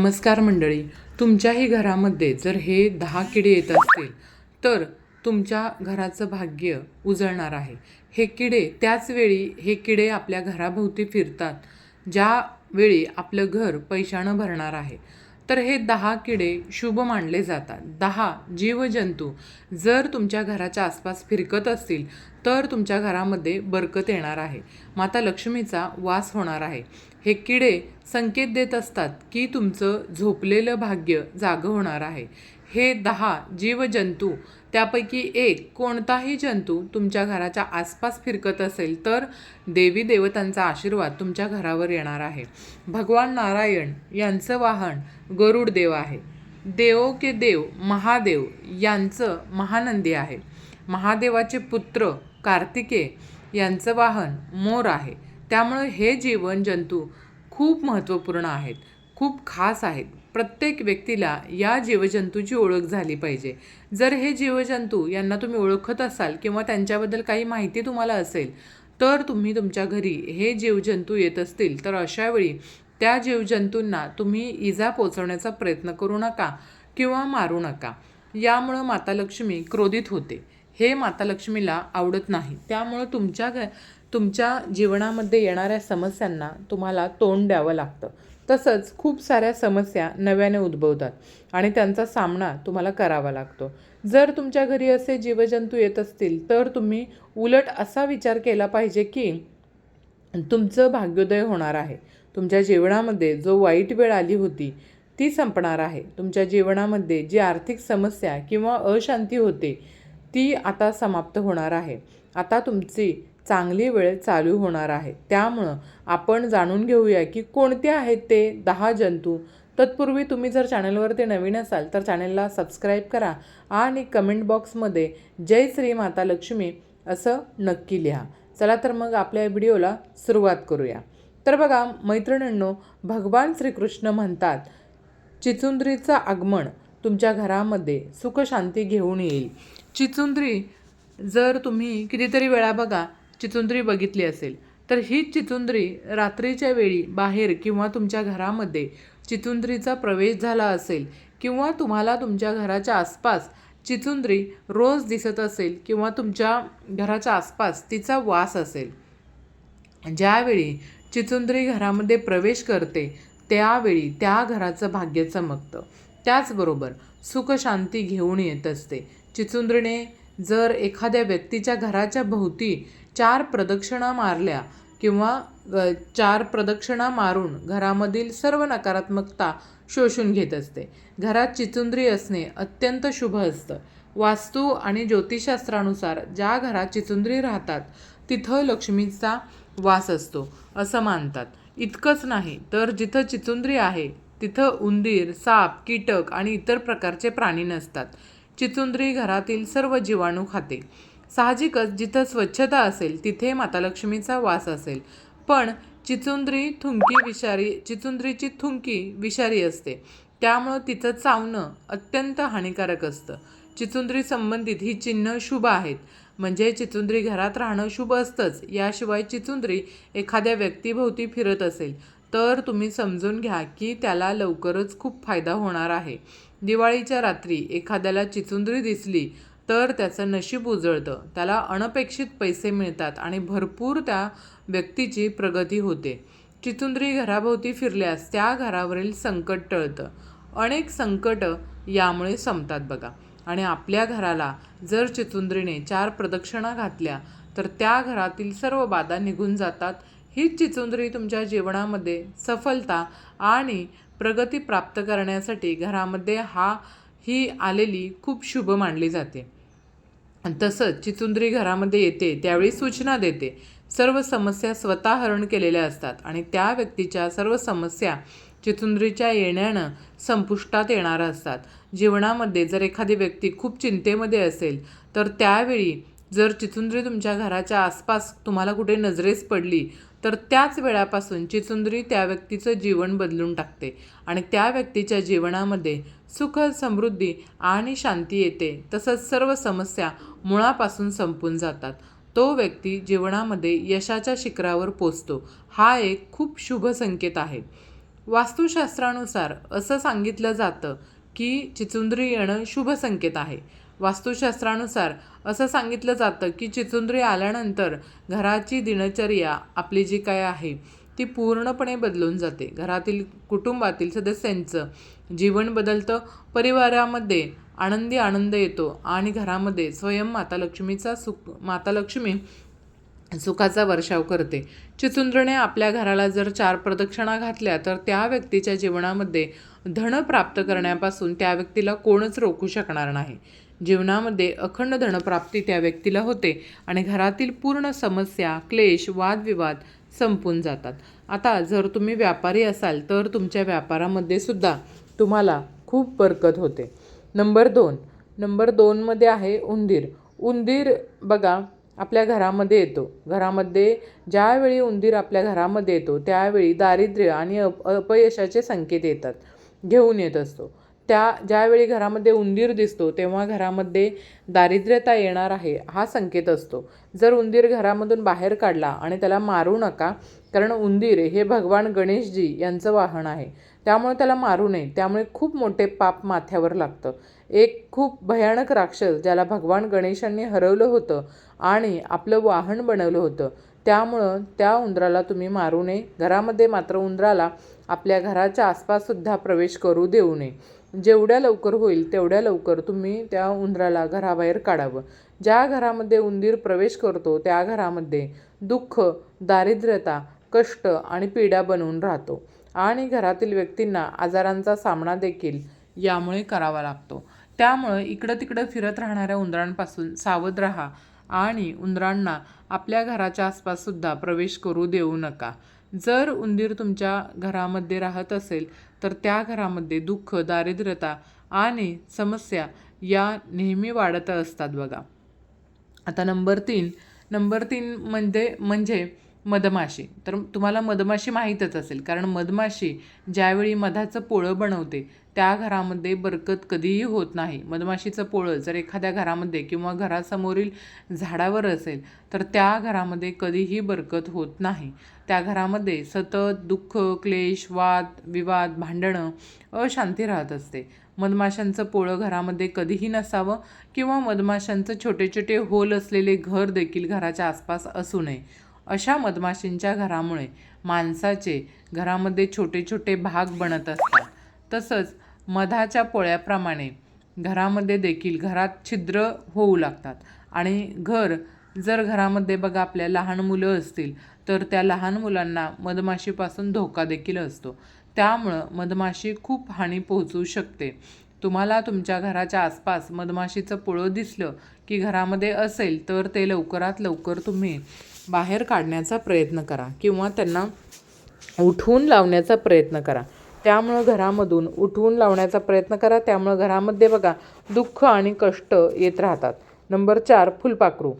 नमस्कार मंडळी तुमच्याही घरामध्ये जर हे दहा किडे येत असतील तर तुमच्या घराचं भाग्य उजळणार आहे. हे किडे त्याच वेळी हे किडे आपल्या घराभोवती फिरतात ज्या वेळी आपलं घर पैशानं भरणार आहे. तर हे दहा किडे शुभ मानले जातात. दहा जीवजंतू जर तुमच्या घराच्या आसपास फिरकत असतील तर तुमच्या घरामध्ये बरकत येणार आहे. माता लक्ष्मीचा वास होणार आहे. हे किडे संकेत देत असतात की तुमचं झोपलेलं भाग्य जागं होणार आहे. हे दहा जीवजंतू त्यापैकी एक कोणताही जंतू तुमच्या घराच्या आसपास फिरकत असेल तर देवी देवतांचा आशीर्वाद तुमच्या घरावर येणार आहे. भगवान नारायण यांचं वाहन गरुड देव आहे. देवो के देव महादेव यांचं महानंदी आहे. महादेवाचे पुत्र कार्तिके यांचं वाहन मोर आहे. त्यामुळे हे जीवन जंतू खूप महत्त्वपूर्ण आहेत खूप खास आहेत. प्रत्येक व्यक्तीला या जीवजंतूची ओळख झाली पाहिजे. जर हे जीवजंतू यांना तुम्ही ओळखत असाल किंवा त्यांच्याबद्दल काही माहिती तुम्हाला असेल तर तुम्ही तुमच्या घरी हे जीवजंतू येत असतील तर अशावेळी त्या जीवजंतूंना तुम्ही इजा पोचवण्याचा प्रयत्न करू नका किंवा मारू नका. यामुळं माता लक्ष्मी क्रोधित होते. हे माता लक्ष्मीला आवडत नाही. त्यामुळं तुमच्या घ तुमच्या जीवनामध्ये येणाऱ्या समस्यांना तुम्हाला तोंड द्यावं लागतं. तसंच खूप साऱ्या समस्या नव्याने उद्भवतात आणि त्यांचा सामना तुम्हाला करावा लागतो. जर तुमच्या घरी असे जीवजंतू येत असतील तर तुम्ही उलट असा विचार केला पाहिजे की तुमचं भाग्योदय होणार आहे. तुमच्या जीवनामध्ये जो वाईट वेळ आली होती ती संपणार आहे. तुमच्या जीवनामध्ये जी आर्थिक समस्या किंवा अशांती होते ती आता समाप्त होणार आहे. आता तुमची चांगली वेळ चालू होणार आहे. त्यामुळं आपण जाणून घेऊया की कोणते आहेत ते दहा जंतू. तत्पूर्वी तुम्ही जर चॅनलवरती नवीन असाल तर चॅनलला सबस्क्राईब करा आणि कमेंट बॉक्समध्ये जय श्री माता लक्ष्मी असं नक्की लिहा. चला तर मग आपल्या व्हिडिओला सुरुवात करूया. तर बघा मैत्रिणींनो भगवान श्रीकृष्ण म्हणतात चिचुंद्रीचं आगमन तुमच्या घरामध्ये सुखशांती घेऊन येईल. चिचुंद्री जर तुम्ही कितीतरी वेळा बघा चिचुंद्री बघितली असेल तर हीच चिचुंद्री रात्रीच्या वेळी बाहेर किंवा तुमच्या घरामध्ये चिचुंद्रीचा प्रवेश झाला असेल किंवा तुम्हाला तुमच्या घराच्या आसपास चिचुंद्री रोज दिसत असेल किंवा तुमच्या घराच्या आसपास तिचा वास असेल. ज्यावेळी चिचुंद्री घरामध्ये प्रवेश करते त्यावेळी त्या घराचं भाग्य चमकतं. त्याचबरोबर सुखशांती घेऊन येत असते. चिचुंद्रीने जर एखाद्या व्यक्तीच्या घराच्या भोवती चार प्रदक्षिणा मारल्या किंवा चार प्रदक्षिणा मारून घरामधील सर्व नकारात्मकता शोषून घेत असते. घरात चिचुंद्री असणे अत्यंत शुभ असतं. वास्तू आणि ज्योतिषशास्त्रानुसार ज्या घरात चिचुंद्री राहतात तिथं लक्ष्मीचा वास असतो असं मानतात. इतकंच नाही तर जिथं चिचुंद्री आहे तिथं उंदीर साप कीटक आणि इतर प्रकारचे प्राणी नसतात. चिचुंद्री घरातील सर्व जीवाणू खाते. साहजिकच जिथं स्वच्छता असेल तिथे माता लक्ष्मीचा वास असेल. पण चिचुंद्री थुंकी विषारी चिचुंद्रीची थुंकी विषारी असते. त्यामुळं तिचं चावणं अत्यंत हानिकारक असतं. चिचुंद्री संबंधित ही चिन्ह शुभ आहेत. म्हणजे चिचुंद्री घरात राहणं शुभ असतंच. याशिवाय चिचुंद्री एखाद्या व्यक्तीभोवती फिरत असेल तर तुम्ही समजून घ्या की त्याला लवकरच खूप फायदा होणार आहे. दिवाळीच्या रात्री एखाद्याला चिचुंद्री दिसली तर त्याचं नशीब उजळतं. त्याला अनपेक्षित पैसे मिळतात आणि भरपूर त्या व्यक्तीची प्रगती होते. चितुंद्री घराभोवती फिरल्यास त्या घरावरील संकट टळतं. अनेक संकट यामुळे संपतात बघा. आणि आपल्या घराला जर चितुंद्रीने चार प्रदक्षिणा घातल्या तर त्या घरातील सर्व बाधा निघून जातात. हीच चिचुंद्री तुमच्या जीवनामध्ये सफलता आणि प्रगती प्राप्त करण्यासाठी घरामध्ये हा ही आलेली खूप शुभ मानली जाते. तसंच चितुंद्री घरामध्ये येते त्यावेळी सूचना देते. सर्व समस्या स्वतः हरण केलेल्या असतात आणि त्या व्यक्तीच्या सर्व समस्या चितुंद्रीच्या येण्यानं संपुष्टात येणार असतात. जीवनामध्ये जर एखादी व्यक्ती खूप चिंतेमध्ये असेल तर त्यावेळी जर चितुंद्री तुमच्या घराच्या आसपास तुम्हाला कुठे नजरेस पडली तर त्याच वेळापासून चितुंद्री त्या व्यक्तीचं जीवन बदलून टाकते आणि त्या व्यक्तीच्या जीवनामध्ये सुख समृद्धी आणि शांती येते. तसंच सर्व समस्या मुळापासून संपून जातात. तो व्यक्ती जीवनामध्ये यशाच्या शिखरावर पोचतो. हा एक खूप शुभ संकेत आहे. वास्तुशास्त्रानुसार असं सांगितलं जातं की चिचुंद्री येणं शुभ संकेत आहे. वास्तुशास्त्रानुसार असं सांगितलं जातं की चिचुंद्री आल्यानंतर घराची दिनचर्या आपली जी काय आहे ती पूर्णपणे बदलून जाते. घरातील कुटुंबातील सदस्यांचं जीवन बदलतं परिवारामध्ये आनंदी आनंद येतो आणि घरामध्ये स्वयं माता लक्ष्मीचा सुख माता लक्ष्मी सुखाचा वर्षाव करते. चिचुंद्रने आपल्या घराला जर चार प्रदक्षिणा घातल्या तर त्या व्यक्तीच्या जीवनामध्ये धन प्राप्त करण्यापासून त्या व्यक्तीला कोणच रोखू शकणार नाही. जीवनामध्ये अखंड धनप्राप्ती त्या व्यक्तीला होते आणि घरातील पूर्ण समस्या क्लेश वादविवाद संपून जातात. आता जर तुम्ही व्यापारी असाल तर तुमच्या व्यापारामध्ये सुद्धा तुम्हाला खूप बरकत होते. नंबर दोन. नंबर दोनमध्ये आहे उंदीर. उंदीर बघा आपल्या घरामध्ये येतो. घरामध्ये ज्यावेळी उंदीर आपल्या घरामध्ये येतो त्यावेळी दारिद्र्य आणि अप अपयशाचे संकेत येतात. घेऊन येत असतो. त्या ज्यावेळी घरामध्ये उंदीर दिसतो तेव्हा घरामध्ये दारिद्र्यता येणार आहे हा संकेत असतो. जर उंदीर घरामधून बाहेर काढला आणि त्याला मारू नका कारण उंदीर हे भगवान गणेशजी यांचं वाहन आहे. त्यामुळे त्याला मारू नये त्यामुळे खूप मोठे पाप माथ्यावर लागतं. एक खूप भयानक राक्षस ज्याला भगवान गणेशांनी हरवलं होतं आणि आपलं वाहन बनवलं होतं त्यामुळं त्या उंदराला तुम्ही मारू नये. घरामध्ये मात्र उंदराला आपल्या घराच्या आसपाससुद्धा प्रवेश करू देऊ नये. जेवढ्या लवकर होईल तेवढ्या लवकर तुम्ही त्या उंदराला घराबाहेर काढावं. ज्या घरामध्ये उंदीर प्रवेश करतो त्या घरामध्ये दुःख दारिद्र्यता कष्ट आणि पीडा बनवून राहतो. आणि घरातील व्यक्तींना आजारांचा सामना देखील यामुळे करावा लागतो. त्यामुळं इकडं तिकडं फिरत राहणाऱ्या उंदरांपासून सावध राहा आणि उंदरांना आपल्या घराच्या आसपाससुद्धा प्रवेश करू देऊ नका. जर उंदीर तुमच्या घरामध्ये राहत असेल तर त्या घरामध्ये दुःख दारिद्र्यता आणि समस्या या नेहमी वाढत असतात बघा. आता नंबर तीन नंबर तीन म्हणजे म्हणजे मधमाशी. तर तुम्हाला मधमाशी माहीतच असेल. कारण मधमाशी ज्यावेळी मधाचं पोळं बनवते त्या घरामध्ये बरकत कधीही होत नाही. मधमाशीचं पोळं जर एखाद्या घरामध्ये किंवा घरासमोरील झाडावर असेल तर त्या घरामध्ये कधीही बरकत होत नाही. त्या घरामध्ये सतत दुःख क्लेश वाद विवाद भांडणं अशांती राहत असते. मधमाशांचं पोळं घरामध्ये कधीही नसावं किंवा मधमाशांचं छोटे छोटे होल असलेले घर देखील घराच्या आसपास असू नये. अशा मधमाशींच्या घरामुळे माणसाचे घरामध्ये छोटे छोटे भाग बनत असतात. तसंच मधाच्या पोळ्याप्रमाणे घरामध्ये देखील घरात छिद्र होऊ लागतात. आणि घर जर घरामध्ये बघा आपल्या लहान मुलं असतील तर त्या लहान मुलांना मधमाशीपासून धोका देखील असतो. त्यामुळं मधमाशी खूप हानी पोहोचू शकते. तुम्हाला तुमच्या घराच्या आसपास मधमाशीचं पोळं दिसलं की घरामध्ये असेल तर ते लवकरात लवकर तुम्ही बाहेर काढण्याचा प्रयत्न करा किंवा त्यांना उठवून लावण्याचा प्रयत्न करा. त्यामुळं घरामधून उठवून लावण्याचा प्रयत्न करा. त्यामुळं घरामध्ये बघा दुःख आणि कष्ट येत राहतात. नंबर चार फुलपाखरू.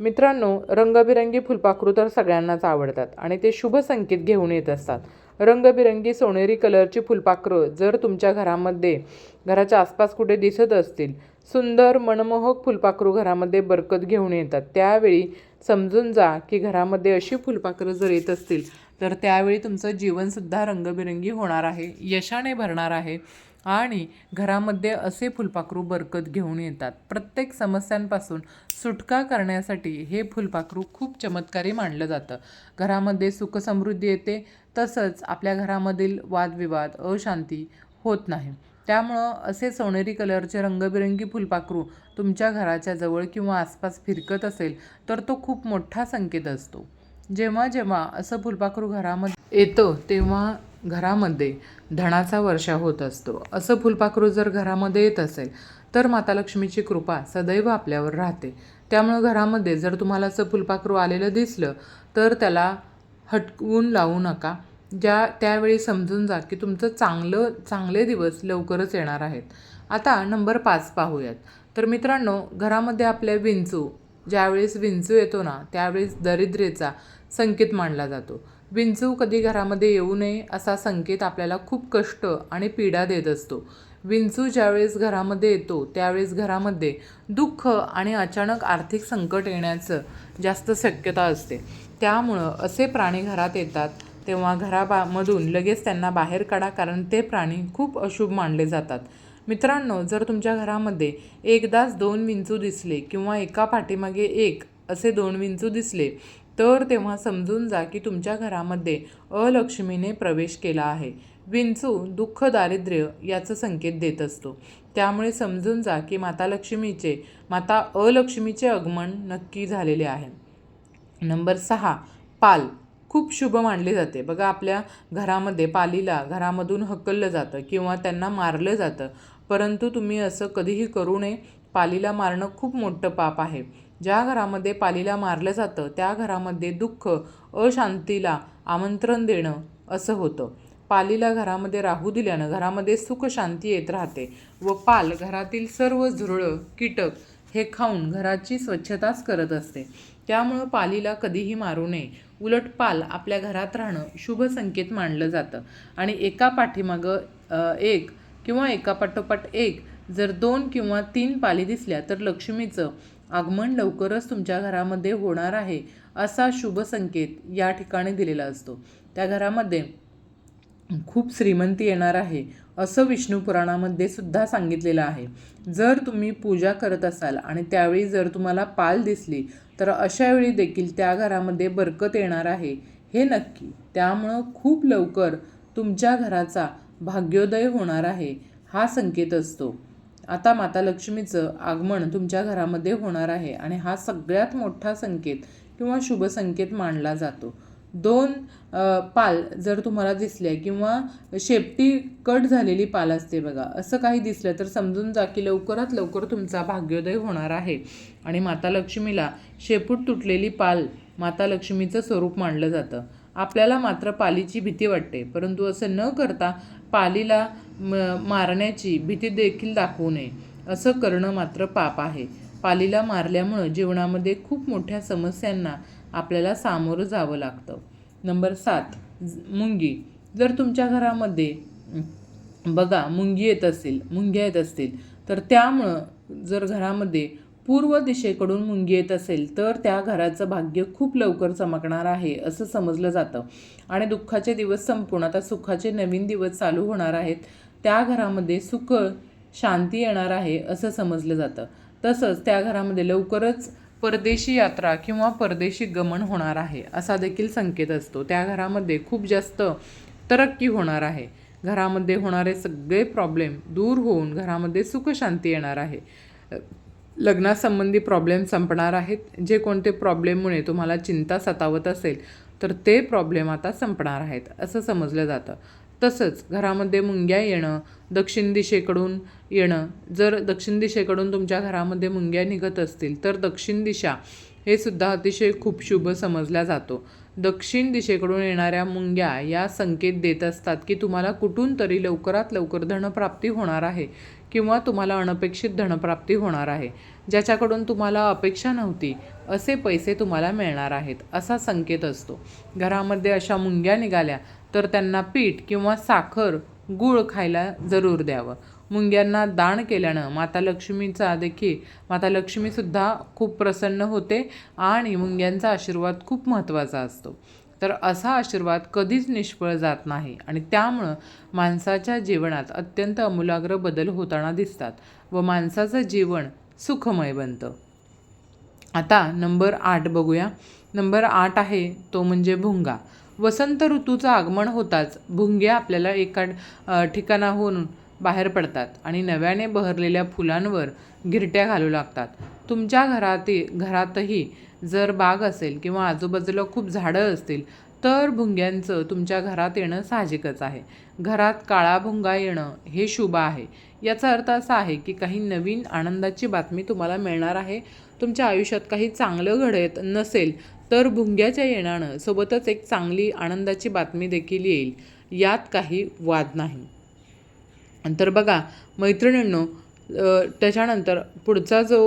मित्रांनो रंगबिरंगी फुलपाखरू तर सगळ्यांनाच आवडतात आणि ते शुभ संकेत घेऊन येत असतात. रंगबिरंगी सोनेरी कलरची फुलपाखरं जर तुमच्या घरामध्ये घराच्या आसपास कुठे दिसत असतील सुंदर मनमोहक फुलपाखरू घरामध्ये बरकत घेऊन येतात. त्यावेळी समजून जा की घरामध्ये अशी फुलपाखरं जर येत असतील तर त्यावेळी तुमचं जीवनसुद्धा रंगबिरंगी होणार आहे यशाने भरणार आहे आणि घरामध्ये असे फुलपाखरू बरकत घेऊन येतात. प्रत्येक समस्यांपासून सुटका करण्यासाठी हे फुलपाखरू खूप चमत्कारी मानलं जातं. घरामध्ये सुखसमृद्धी येते तसंच आपल्या घरामधील वादविवाद अशांती होत नाही. त्यामुळं असे सोनेरी कलरचे रंगबिरंगी फुलपाखरू तुमच्या घराच्या जवळ किंवा आसपास फिरकत असेल तर तो खूप मोठा संकेत असतो. जेव्हा जेव्हा असं फुलपाखरू घरामध्ये येतं तेव्हा घरामध्ये धनाचा वर्षा होत असतो. असं फुलपाखरू जर घरामध्ये येत असेल तर माता लक्ष्मीची कृपा सदैव आपल्यावर राहते. त्यामुळं घरामध्ये जर तुम्हाला असं फुलपाखरू आलेलं दिसलं तर त्याला हटवून लावू नका. ज्या त्यावेळी समजून जा की तुमचं चांगलं चांगले दिवस लवकरच येणार आहेत. आता नंबर पाच पाहूयात. तर मित्रांनो घरामध्ये आपल्या विंचू ज्यावेळेस विंचू येतो ना त्यावेळेस दरिद्रेचा संकेत मानला जातो. विंचू कधी घरामध्ये येऊ नये असा संकेत आपल्याला खूप कष्ट आणि पीडा देत असतो. विंचू ज्यावेळेस घरामध्ये येतो त्यावेळेस घरामध्ये दुःख आणि अचानक आर्थिक संकट येण्याचं जास्त शक्यता असते. त्यामुळं असे प्राणी घरात येतात तेव्हा घराबामधून लगेच त्यांना बाहेर काढा कारण ते प्राणी खूप अशुभ मानले जातात. मित्रांनो जर तुमच्या घरामध्ये एकदाच दोन विंचू दिसले किंवा एका पाठीमागे एक असे दोन विंचू दिसले तर तेव्हा समजून जा की तुमच्या घरामध्ये अलक्ष्मीने प्रवेश केला आहे. विंचू दुःख दारिद्र्य याचं संकेत देत असतो. त्यामुळे समजून जा की माता लक्ष्मीचे माता अलक्ष्मीचे आगमन नक्की झालेले आहे. नंबर सहा पाल. खूप शुभ मानले जाते. बघा आपल्या घरामध्ये पालीला घरामधून हकललं जातं किंवा त्यांना मारलं जातं. परंतु तुम्ही असं कधीही करू नये. पालीला मारणं खूप मोठं पाप आहे. ज्या घरामध्ये पालीला मारलं जातं त्या घरामध्ये दुःख अशांतीला आमंत्रण देणं असं होतं. पालीला घरामध्ये राहू दिल्यानं घरामध्ये सुख शांती येत राहते व पाल घरातील सर्व झुरळं कीटक हे खाऊन घराची स्वच्छताच करत असते. त्यामुळं पालीला कधीही मारू नये. उलट पाल आपल्या घरात राहणं शुभ संकेत मानलं जातं. आणि एका पाठीमागं एक किंवा एका पाठोपाठ एक जर दोन किंवा तीन पाली दिसल्या तर लक्ष्मीचं आगमन लवकरच तुमच्या घरामध्ये होणार आहे असा शुभ संकेत या ठिकाणी दिलेला असतो. त्या घरामध्ये खूप श्रीमंती येणार आहे असं विष्णू पुराणामध्ये सुद्धा सांगितलेलं आहे. जर तुम्ही पूजा करत असाल आणि त्यावेळी जर तुम्हाला पाल दिसली तर अशावेळी देखील त्या घरामध्ये बरकत येणार आहे हे नक्की. त्यामुळं खूप लवकर तुमच्या घराचा भाग्योदय होणार आहे हा संकेत असतो. आता माता लक्ष्मीचं आगमन तुमच्या घरामध्ये होणार आहे आणि हा सगळ्यात मोठा संकेत किंवा शुभ संकेत मानला जातो. दोन पाल जर तुम्हाला दिसले किंवा शेपटी कट झालेली पाल असते बघा असं काही दिसलं तर समजून जा की लवकरात लवकर तुमचा भाग्योदय होणार आहे. आणि माता लक्ष्मीला शेपूट तुटलेली पाल माता लक्ष्मीचं स्वरूप मानलं जातं. आपल्याला मात्र पालीची भीती वाटते परंतु असं न करता पालीला म मारण्याची भीती देखील दाखवू नये. असं करणं मात्र पाप आहे. पालीला मारल्यामुळं जीवनामध्ये खूप मोठ्या समस्यांना आपल्याला सामोरं जावं लागतं. नंबर सात मुंगी. जर तुमच्या घरामध्ये बघा मुंगी येत असेल मुंग्या येत असतील तर त्यामुळं जर घरामध्ये पूर्व दिशेकडून मुंगी येत असेल तर त्या घराचं भाग्य खूप लवकर चमकणार आहे असं समजलं जातं. आणि दुःखाचे दिवस संपून आता सुखाचे नवीन दिवस चालू होणार आहेत. त्या घरामध्ये सुख शांती येणार आहे असं समजलं जातं. तसंच त्या घरामध्ये लवकरच परदेशी यात्रा किंवा परदेशी गमन होणार आहे असा देखील संकेत असतो. त्या घरामध्ये खूप जास्त तरक्की होणार आहे. घरामध्ये होणारे सगळे प्रॉब्लेम दूर होऊन घरामध्ये सुखशांती येणार आहे. लग्नासंबंधी प्रॉब्लेम संपणार आहेत. जे कोणते प्रॉब्लेममुळे तुम्हाला चिंता सतावत असेल तर ते प्रॉब्लेम आता संपणार आहेत असं समजलं जातं. तसंच घरामध्ये मुंग्या येणं दक्षिण दिशेकडून येणं. जर दक्षिण दिशेकडून तुमच्या घरामध्ये मुंग्या निघत असतील तर दक्षिण दिशा हे सुद्धा अतिशय खूप शुभ समजला जातो. दक्षिण दिशेकडून येणाऱ्या मुंग्या या संकेत देत असतात की तुम्हाला कुठून तरी लवकरात लवकर धनप्राप्ती होणार आहे किंवा तुम्हाला अनपेक्षित धनप्राप्ती होणार आहे. ज्याच्याकडून तुम्हाला अपेक्षा नव्हती असे पैसे तुम्हाला मिळणार आहेत असा संकेत असतो. घरामध्ये अशा मुंग्या निघाल्या तर त्यांना पीठ किंवा साखर गूळ खायला जरूर द्यावं. मुंग्यांना दान केल्यानं माता लक्ष्मीचा देखील माता लक्ष्मीसुद्धा खूप प्रसन्न होते आणि मुंग्यांचा आशीर्वाद खूप महत्त्वाचा असतो. तर असा आशीर्वाद कधीच निष्फळ जात नाही आणि त्यामुळं माणसाच्या जीवनात अत्यंत अमूलाग्र बदल होताना दिसतात व माणसाचं जीवन सुखमय बनतं. आता नंबर आठ बघूया. नंबर आठ आहे तो म्हणजे भुंगा. वसंत ऋतूचं आगमन होताच. भुंग्या आपल्याला एका ठिकाणाहून बाहेर पडतात आणि नव्याने बहरलेल्या फुलांवर गिरट्या घालू लागतात. तुमच्या घरातील घरातही जर बाग असेल किंवा आजूबाजूला खूप झाडं असतील तर भुंग्यांचं तुमच्या घरात येणं साहजिकच आहे. घरात काळा भुंगा येणं हे शुभ आहे. याचा अर्थ असा आहे की काही नवीन आनंदाची बातमी तुम्हाला मिळणार आहे. तुमच्या आयुष्यात काही चांगलं घडत नसेल तर भुंग्याच्या येण्यानं सोबतच एक चांगली आनंदाची बातमी देखील येईल. यात काही वाद नाही. तर बघा मैत्रिणींनो त्याच्यानंतर पुढचा जो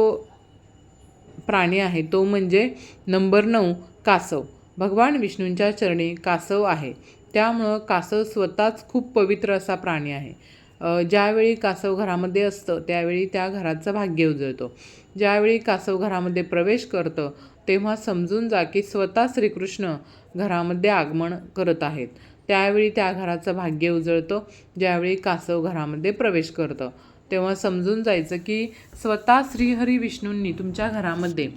प्राणी आहे तो म्हणजे नंबर नऊ कासव. भगवान विष्णूंच्या चरणी कासव आहे. त्यामुळं कासव स्वतःच खूप पवित्र असा प्राणी आहे. ज्यावेळी कासव घरामध्ये असतं त्यावेळी त्या घराचं भाग्य उजळतो. ज्यावेळी कासव घरामध्ये प्रवेश करतं तेव्हा समजून जा की स्वतः श्रीकृष्ण घरामध्ये आगमन करत आहेत. त्यावेळी त्या घराचं भाग्य उजळतं ज्यावेळी कासव घरामध्ये प्रवेश करतं. तेव्हा समजून जायचं की स्वतः श्रीहरी विष्णूंनी तुमच्या घरामध्ये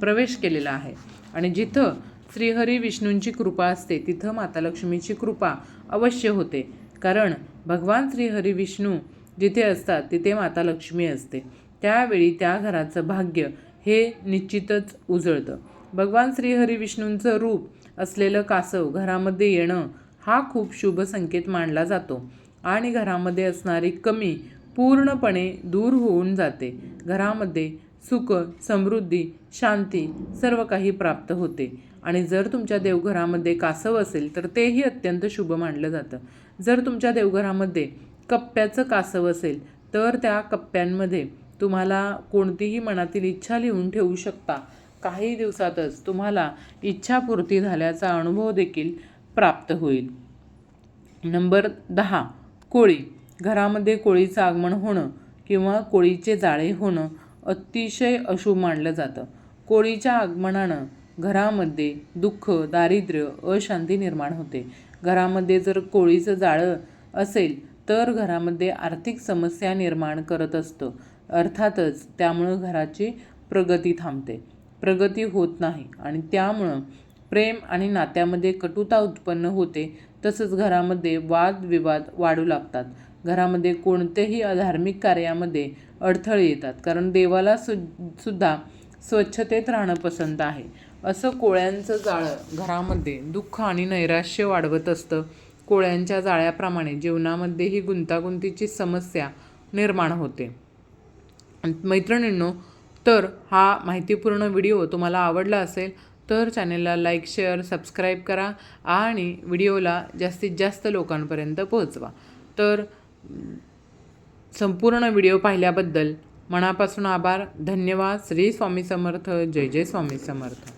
प्रवेश केलेला आहे. आणि जिथं श्रीहरी विष्णूंची कृपा असते तिथं माता लक्ष्मीची कृपा अवश्य होते. कारण भगवान श्रीहरी विष्णू जिथे असतात तिथे माता लक्ष्मी असते. त्यावेळी त्या घराचं भाग्य हे निश्चितच उजळतं. भगवान श्रीहरी विष्णूंचं रूप असलेलं कासव घरामध्ये येणं हा खूप शुभ संकेत मानला जातो आणि घरामध्ये असणारी कमी पूर्णपणे दूर होऊन जाते. घरामध्ये सुख समृद्धी शांती सर्व काही प्राप्त होते आणि जर तुमच्या देवघरामध्ये कासव असेल तर तेही अत्यंत शुभ मानलं जातं. जर तुमच्या देवघरामध्ये कप्प्याचं कासव असेल तर त्या कप्प्यांमध्ये तुम्हाला कोणतीही मनातील इच्छा लिहून ठेवू शकता. काही दिवसातच तुम्हाला इच्छापूर्ती झाल्याचा अनुभव देखील प्राप्त होईल. नंबर दहा. कोळी. घरामध्ये कोळीचं आगमन होणं किंवा कोळीचे जाळे होणं अतिशय अशुभ मानलं जातं. कोळीच्या आगमनानं घरामध्ये दुःख दारिद्र्य अशांती निर्माण होते. घरामध्ये जर कोळीचं जाळं असेल तर घरामध्ये आर्थिक समस्या निर्माण करत असतं. अर्थातच त्यामुळं घराची प्रगती थांबते. प्रगती होत नाही आणि त्यामुळं प्रेम आणि नात्यामध्ये कटुता उत्पन्न होते. तसंच घरामध्ये वादविवाद वाढू लागतात. घरामध्ये कोणतेही अधार्मिक कार्यामध्ये अडथळे येतात. कारण देवाला सु सुद्धा स्वच्छतेत राहणं पसंत आहे. असं कोळ्यांचं जाळं घरामध्ये दुःख आणि नैराश्य वाढवत असतं. कोळ्यांच्या जाळ्याप्रमाणे जीवनामध्येही गुंतागुंतीची समस्या निर्माण होते. मैत्रिणींनो तर हा माहितीपूर्ण व्हिडिओ तुम्हाला आवडला असेल तर चॅनलला लाईक शेअर सबस्क्राईब करा आणि व्हिडिओला जास्तीत जास्त लोकांपर्यंत पोहोचवा. तर संपूर्ण व्हिडिओ पाहिल्याबद्दल मनापासून आभार. धन्यवाद. श्री स्वामी समर्थ. जय जय स्वामी समर्थ.